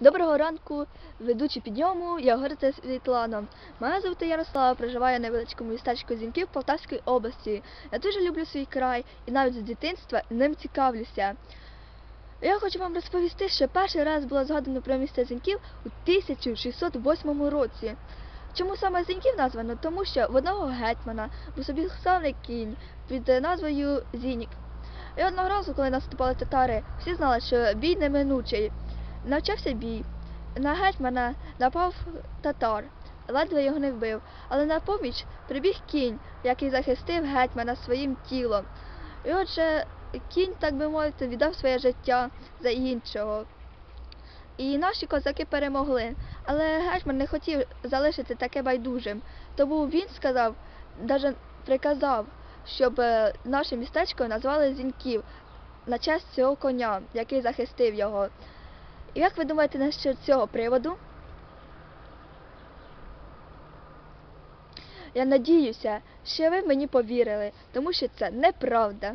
Доброго ранку, ведучі підйому, я Гориця Світлана. Мене звати Ярослава, проживаю на невеличкому містечку Зіньків Полтавської області. Я дуже люблю свій край і навіть з дитинства ним цікавлюся. Я хочу вам розповісти, що перший раз було згадано про місто Зіньків у 1608 році. Чому саме Зіньків названо? Тому що в одного гетьмана був собі кінь під назвою Зінік. І одного разу, коли наступали татари, всі знали, що бій неминучий. Навчався бій. На гетьмана напав татар, ледве його не вбив, але на поміч прибіг кінь, який захистив гетьмана своїм тілом. І отже, кінь, так би мовити, віддав своє життя за іншого. І наші козаки перемогли, але гетьман не хотів залишити таке байдужим. Тому він сказав, навіть приказав, щоб е, наше містечко назвали Зіньків на честь цього коня, який захистив його. Як ви думаєте насчет цього приводу? Я надіюся, що ви мені повірили, тому що це неправда.